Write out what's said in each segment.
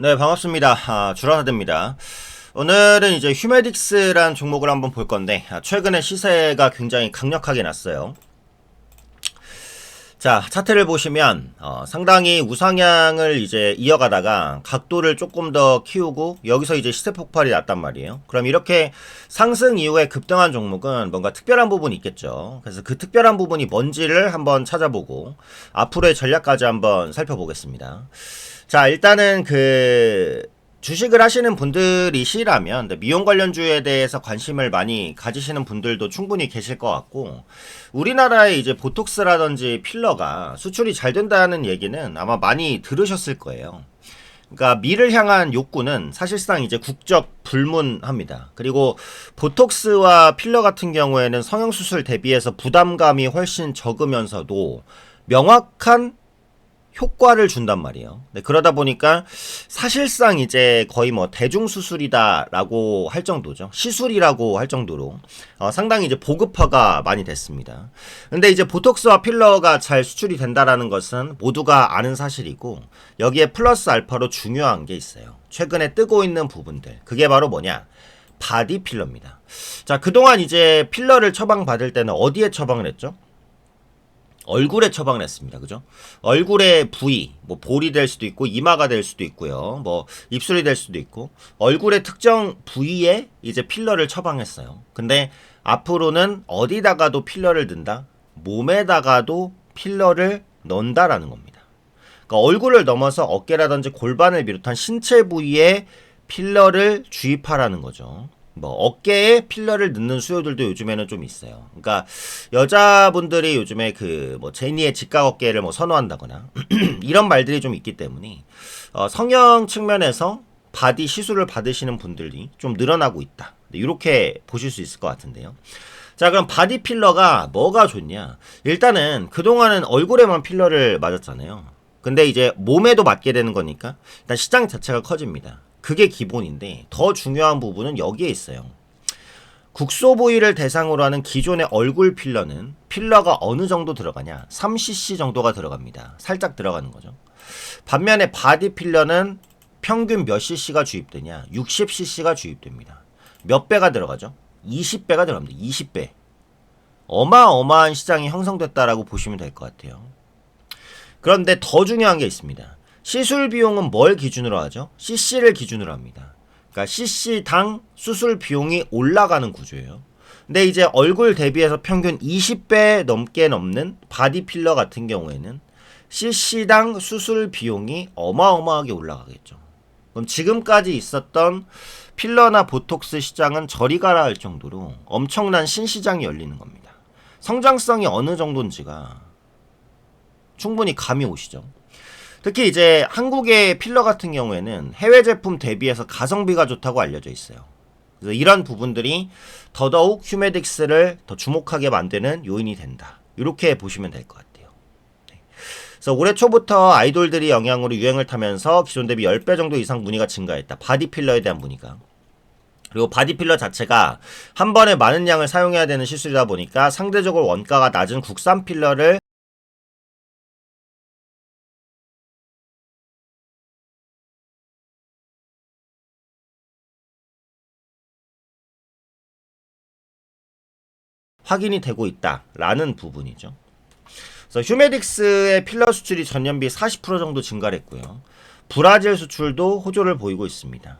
네, 반갑습니다. 아, 주라사드입니다. 오늘은 이제 휴메딕스란 종목을 한번 볼 건데, 아, 최근에 시세가 굉장히 강력하게 났어요. 자, 차트를 보시면, 어, 상당히 우상향을 이제 이어가다가 각도를 조금 더 키우고, 여기서 이제 시세 폭발이 났단 말이에요. 그럼 이렇게 상승 이후에 급등한 종목은 뭔가 특별한 부분이 있겠죠. 그래서 그 특별한 부분이 뭔지를 한번 찾아보고, 앞으로의 전략까지 한번 살펴보겠습니다. 자, 일단은 그 주식을 하시는 분들이시라면 네, 미용 관련주에 대해서 관심을 많이 가지시는 분들도 충분히 계실 것 같고 우리나라의 이제 보톡스라든지 필러가 수출이 잘 된다는 얘기는 아마 많이 들으셨을 거예요. 그러니까 미를 향한 욕구는 사실상 이제 국적 불문합니다. 그리고 보톡스와 필러 같은 경우에는 성형 수술 대비해서 부담감이 훨씬 적으면서도 명확한 효과를 준단 말이에요. 네, 그러다 보니까 사실상 이제 거의 뭐 대중수술이다라고 할 정도죠. 시술이라고 할 정도로 어, 상당히 이제 보급화가 많이 됐습니다. 근데 이제 보톡스와 필러가 잘 수출이 된다라는 것은 모두가 아는 사실이고 여기에 플러스 알파로 중요한 게 있어요. 최근에 뜨고 있는 부분들. 그게 바로 뭐냐? 바디 필러입니다. 자, 그동안 이제 필러를 처방받을 때는 어디에 처방을 했죠? 얼굴에 처방을 했습니다. 그죠? 얼굴의 부위, 뭐 볼이 될 수도 있고 이마가 될 수도 있고요. 뭐 입술이 될 수도 있고 얼굴의 특정 부위에 이제 필러를 처방했어요. 근데 앞으로는 어디다가도 필러를 넣는다? 몸에다가도 필러를 넣는다라는 겁니다. 그러니까 얼굴을 넘어서 어깨라든지 골반을 비롯한 신체 부위에 필러를 주입하라는 거죠. 뭐 어깨에 필러를 넣는 수요들도 요즘에는 좀 있어요. 그러니까 여자분들이 요즘에 그 뭐 제니의 직각 어깨를 뭐 선호한다거나 이런 말들이 좀 있기 때문에 어, 성형 측면에서 바디 시술을 받으시는 분들이 좀 늘어나고 있다. 이렇게 보실 수 있을 것 같은데요. 자, 그럼 바디 필러가 뭐가 좋냐? 일단은 그동안은 얼굴에만 필러를 맞았잖아요. 근데 이제 몸에도 맞게 되는 거니까 일단 시장 자체가 커집니다. 그게 기본인데 더 중요한 부분은 여기에 있어요. 국소 부위를 대상으로 하는 기존의 얼굴 필러는 필러가 어느 정도 들어가냐? 3cc 정도가 들어갑니다. 살짝 들어가는 거죠. 반면에 바디 필러는 평균 몇 cc가 주입되냐? 60cc가 주입됩니다. 몇 배가 들어가죠? 20배가 들어갑니다. 20배. 어마어마한 시장이 형성됐다라고 보시면 될 것 같아요. 그런데 더 중요한 게 있습니다. 시술 비용은 뭘 기준으로 하죠? CC를 기준으로 합니다. 그러니까 CC당 수술 비용이 올라가는 구조예요. 근데 이제 얼굴 대비해서 평균 20배 넘게 넘는 바디 필러 같은 경우에는 CC당 수술 비용이 어마어마하게 올라가겠죠. 그럼 지금까지 있었던 필러나 보톡스 시장은 저리 가라 할 정도로 엄청난 신시장이 열리는 겁니다. 성장성이 어느 정도인지가 충분히 감이 오시죠. 특히 이제 한국의 필러 같은 경우에는 해외 제품 대비해서 가성비가 좋다고 알려져 있어요. 그래서 이런 부분들이 더더욱 휴메딕스를 더 주목하게 만드는 요인이 된다. 이렇게 보시면 될 것 같아요. 네. 그래서 올해 초부터 아이돌들이 영향으로 유행을 타면서 기존 대비 10배 정도 이상 문의가 증가했다. 바디 필러에 대한 문의가. 그리고 바디 필러 자체가 한 번에 많은 양을 사용해야 되는 시술이다 보니까 상대적으로 원가가 낮은 국산 필러를 확인이 되고 있다라는 부분이죠. 그래서 휴메딕스의 필러 수출이 전년비 40% 정도 증가를 했고요. 브라질 수출도 호조를 보이고 있습니다.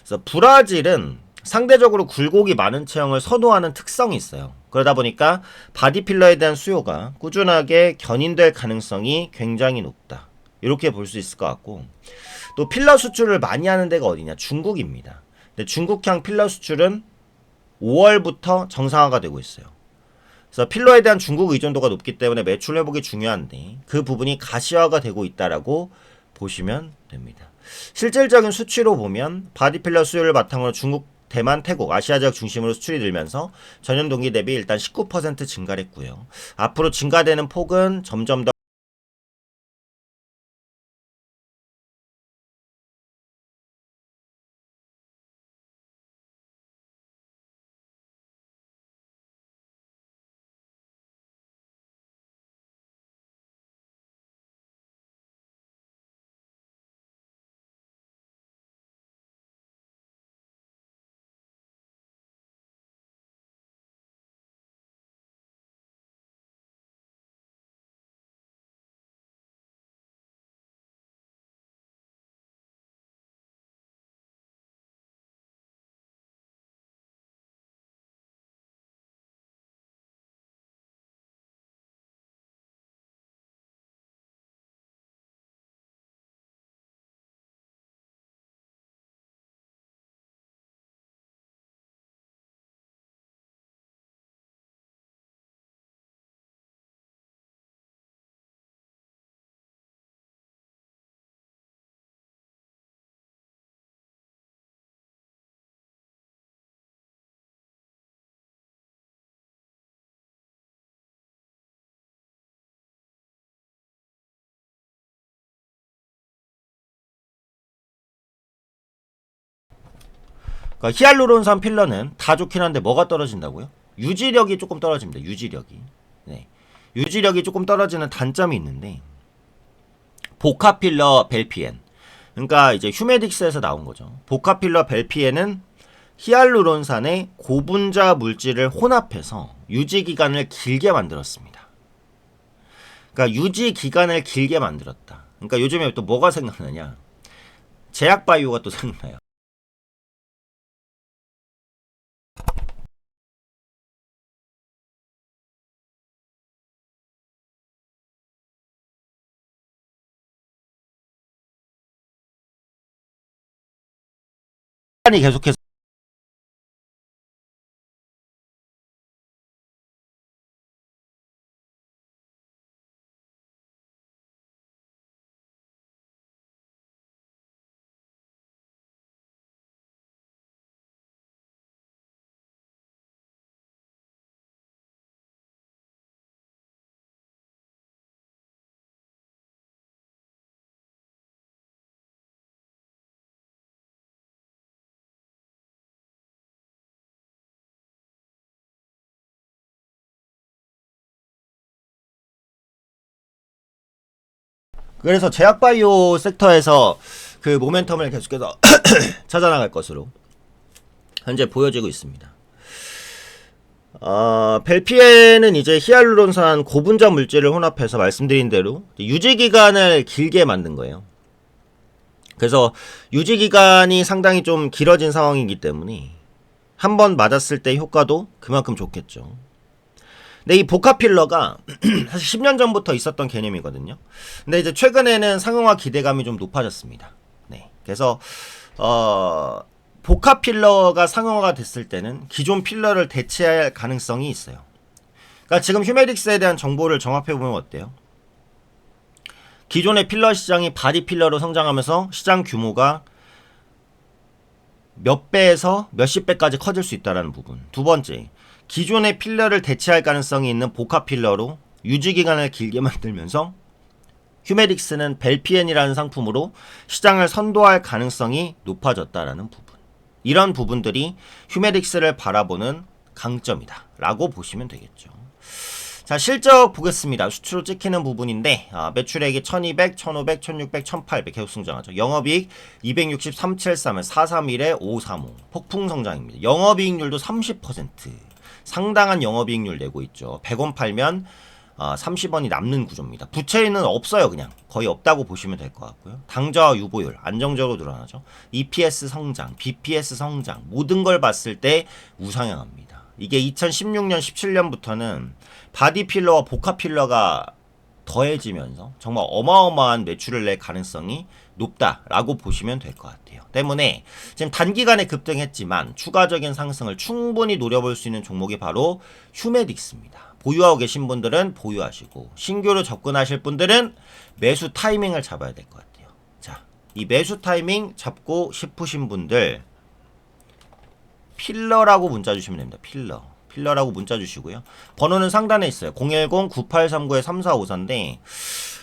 그래서 브라질은 상대적으로 굴곡이 많은 체형을 선호하는 특성이 있어요. 그러다 보니까 바디 필러에 대한 수요가 꾸준하게 견인될 가능성이 굉장히 높다. 이렇게 볼 수 있을 것 같고 또 필러 수출을 많이 하는 데가 어디냐? 중국입니다. 근데 중국향 필러 수출은 5월부터 정상화가 되고 있어요. 그래서 필러에 대한 중국 의존도가 높기 때문에 매출 회복이 중요한데 그 부분이 가시화가 되고 있다라고 보시면 됩니다. 실질적인 수치로 보면 바디 필러 수요를 바탕으로 중국, 대만, 태국, 아시아 지역 중심으로 수출이 늘면서 전년 동기 대비 일단 19% 증가를 했고요. 앞으로 증가되는 폭은 점점 더 그러니까 히알루론산 필러는 다 좋긴 한데 뭐가 떨어진다고요? 유지력이 조금 떨어집니다. 유지력이. 네. 유지력이 조금 떨어지는 단점이 있는데 보카필러 벨피엔. 그러니까 이제 휴메딕스에서 나온 거죠. 보카필러 벨피엔은 히알루론산의 고분자 물질을 혼합해서 유지 기간을 길게 만들었습니다. 그러니까 유지 기간을 길게 만들었다. 그러니까 요즘에 또 뭐가 생각나냐? 제약 바이오가 또 생각나요. 시간이 계속해서 그래서 제약바이오 섹터에서 그 모멘텀을 계속해서 찾아나갈 것으로 현재 보여지고 있습니다. 어, 벨피에는 이제 히알루론산 고분자 물질을 혼합해서 말씀드린 대로 유지 기간을 길게 만든 거예요. 그래서 유지 기간이 상당히 좀 길어진 상황이기 때문에 한 번 맞았을 때 효과도 그만큼 좋겠죠. 근데 이 보카필러가 사실 10년 전부터 있었던 개념이거든요. 근데 이제 최근에는 상용화 기대감이 좀 높아졌습니다. 네. 그래서 어 보카필러가 상용화가 됐을 때는 기존 필러를 대체할 가능성이 있어요. 그러니까 지금 휴메릭스에 대한 정보를 정합해 보면 어때요? 기존의 필러 시장이 바디 필러로 성장하면서 시장 규모가 몇 배에서 몇십 배까지 커질 수 있다는 부분. 두 번째, 기존의 필러를 대체할 가능성이 있는 복합 필러로 유지 기간을 길게 만들면서 휴메릭스는 벨피엔이라는 상품으로 시장을 선도할 가능성이 높아졌다라는 부분. 이런 부분들이 휴메릭스를 바라보는 강점이다. 라고 보시면 되겠죠. 자, 실적 보겠습니다. 수치로 찍히는 부분인데, 아, 매출액이 1200, 1500, 1600, 1800 계속 성장하죠. 영업이익 263, 731, 431에 535. 폭풍 성장입니다. 영업이익률도 30%. 상당한 영업이익률 내고 있죠. 100원 팔면 아, 30원이 남는 구조입니다. 부채는 없어요, 그냥. 거의 없다고 보시면 될 것 같고요. 당좌 유보율 안정적으로 늘어나죠. EPS 성장, BPS 성장, 모든 걸 봤을 때 우상향합니다. 이게 2016년, 17년부터는 바디 필러와 복합 필러가 더해지면서 정말 어마어마한 매출을 낼 가능성이 높다라고 보시면 될 것 같아요. 때문에 지금 단기간에 급등했지만 추가적인 상승을 충분히 노려볼 수 있는 종목이 바로 휴메딕스입니다. 보유하고 계신 분들은 보유하시고 신규로 접근하실 분들은 매수 타이밍을 잡아야 될 것 같아요. 자, 이 매수 타이밍 잡고 싶으신 분들 필러라고 문자 주시면 됩니다. 필러. 필러라고 문자 주시고요. 번호는 상단에 있어요. 010-9839-3454인데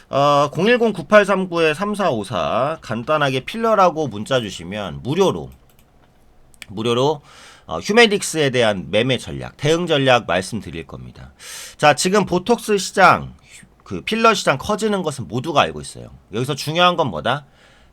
어, 010-9839-3454 간단하게 필러라고 문자 주시면 무료로 무료로 어, 휴메딕스에 대한 매매 전략, 대응 전략 말씀드릴 겁니다. 자, 지금 보톡스 시장, 그 필러 시장 커지는 것은 모두가 알고 있어요. 여기서 중요한 건 뭐다?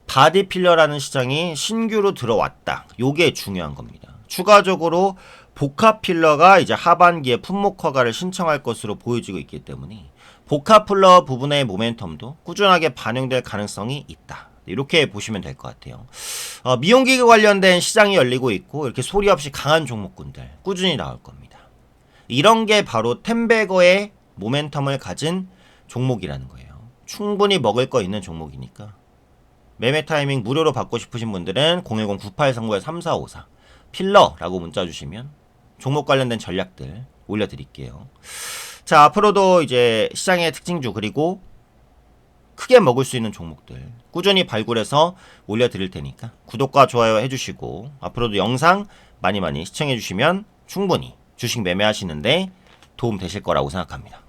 바디 필러라는 시장이 신규로 들어왔다. 요게 중요한 겁니다. 추가적으로 복합 필러가 이제 하반기에 품목 허가를 신청할 것으로 보여지고 있기 때문에 복합 필러 부분의 모멘텀도 꾸준하게 반영될 가능성이 있다. 이렇게 보시면 될 것 같아요. 어, 미용기기 관련된 시장이 열리고 있고 이렇게 소리 없이 강한 종목군들 꾸준히 나올 겁니다. 이런 게 바로 템베거의 모멘텀을 가진 종목이라는 거예요. 충분히 먹을 거 있는 종목이니까 매매 타이밍 무료로 받고 싶으신 분들은 010-9839-3454 필러라고 문자 주시면 종목 관련된 전략들 올려드릴게요. 자, 앞으로도 이제 시장의 특징주 그리고 크게 먹을 수 있는 종목들 꾸준히 발굴해서 올려드릴 테니까 구독과 좋아요 해주시고 앞으로도 영상 많이 많이 시청해주시면 충분히 주식 매매하시는데 도움 되실 거라고 생각합니다.